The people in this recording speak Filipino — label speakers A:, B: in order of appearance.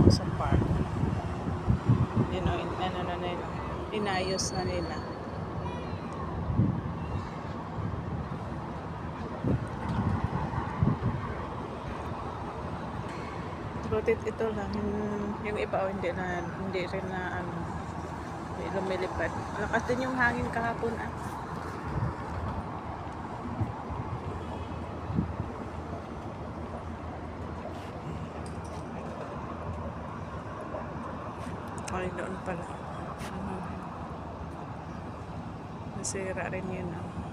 A: doon sa park. You know, in, ano na nila, inayos na nila. Rotate ito lang, yung, yung iba oh, hindi na, hindi rin na, ano, lumilipad. Lakas din yung hangin kahapon ah. Ay, doon pala. Ano? Nasira rin yun. Oh.